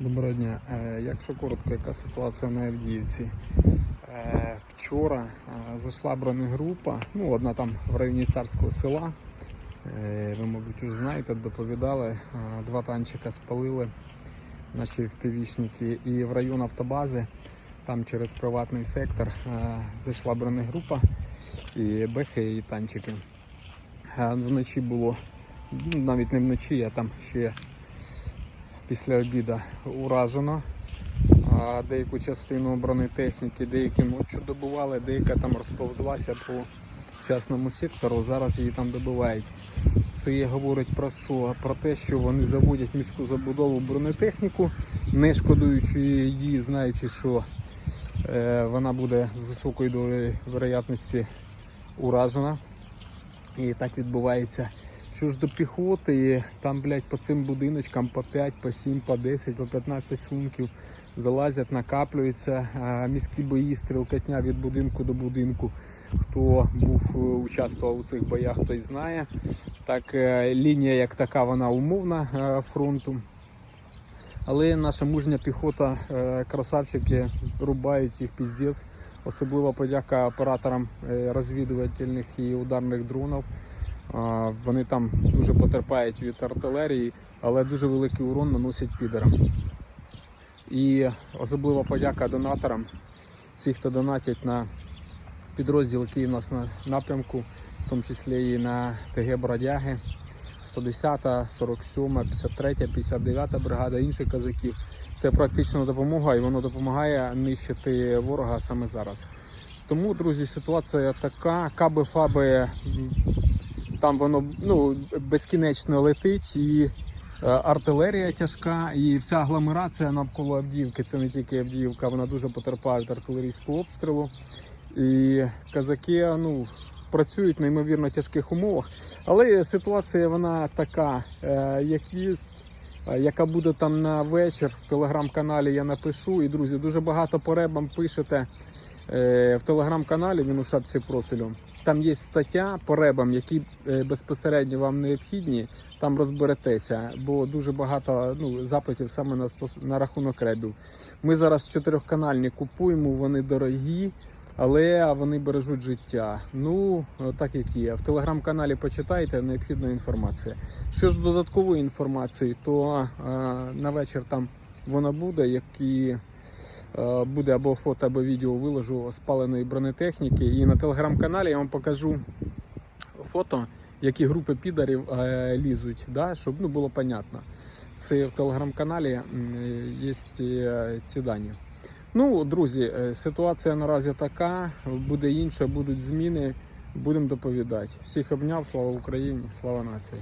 Доброго дня. Е, Якщо коротко, яка ситуація на Авдіївці? Е, Вчора е, зайшла бронегрупа, ну одна там в районі царського села. Ви, мабуть, вже знаєте, доповідали. Два танчика спалили наші впівішники. І в район автобази, там через приватний сектор, зайшла бронегрупа і бехи, і танчики. Вночі було, ну навіть не вночі, а там ще після обіду уражено. Деяку частину бронетехніки, деякі ночі добували, деяка там розповзлася по частному сектору. Зараз її там добивають. Це говорить про що? Про те, що вони заводять міську забудову бронетехніку, не шкодуючи її, знаючи, що е, вона буде з високою долею уражена. І так відбувається. Що ж до піхоти, там, блядь, по цим будиночкам по 5, по 7, по 10, по 15 шлунків залазять, накаплюються. Міські бої, стрілкатня від будинку до будинку. Хто був е, участвував у цих боях, той знає. Так, е, лінія як така, вона умовна е, фронту. Але наша мужня піхота, красавчики, рубають їх піздець. Особлива подяка операторам розвідувальних і ударних дронів. Вони там дуже потерпають від артилерії, але дуже великий урон наносять підерам. І особлива подяка донаторам, всі, хто донатять на підрозділ, який у нас на напрямку, в тому числі і на ТГ Бродяги, 110, 47, 53, 59 бригада, інших казаків. Це практична допомога і воно допомагає нищити ворога саме зараз. Тому, друзі, ситуація така. Каби фаби м, там воно ну, безкінечно летить, і е, артилерія тяжка, і вся агломерація навколо Авдіївки, це не тільки Авдіївка, вона дуже потерпає від артилерійського обстрілу. І казаки ну, працюють в неймовірно тяжких умовах. Але ситуація вона така, е, як є. е, Яка буде там на вечір в телеграм-каналі, я напишу. І друзі, дуже багато по ребам пишете в телеграм-каналі, він у шапці профілю. Там є стаття по ребам, які е, безпосередньо вам необхідні. Там розберетеся, бо дуже багато ну, запитів саме на, стос... на рахунок ребів. Ми зараз чотирьохканальні купуємо, вони дорогі, але вони бережуть життя. Ну, так як є. В телеграм-каналі почитайте необхідна інформація. Що ж додаткової інформації, то е, на вечір там вона буде, які е, буде або фото, або відео виложу спаленої бронетехніки. І на телеграм-каналі я вам покажу фото, які групи підарів е, лізуть, да, щоб ну, було понятно. Це в телеграм-каналі є е, ці дані. Ну, друзі, е, ситуація наразі така, буде інша, будуть зміни, будемо доповідати. Всіх обняв, слава Україні, слава нації.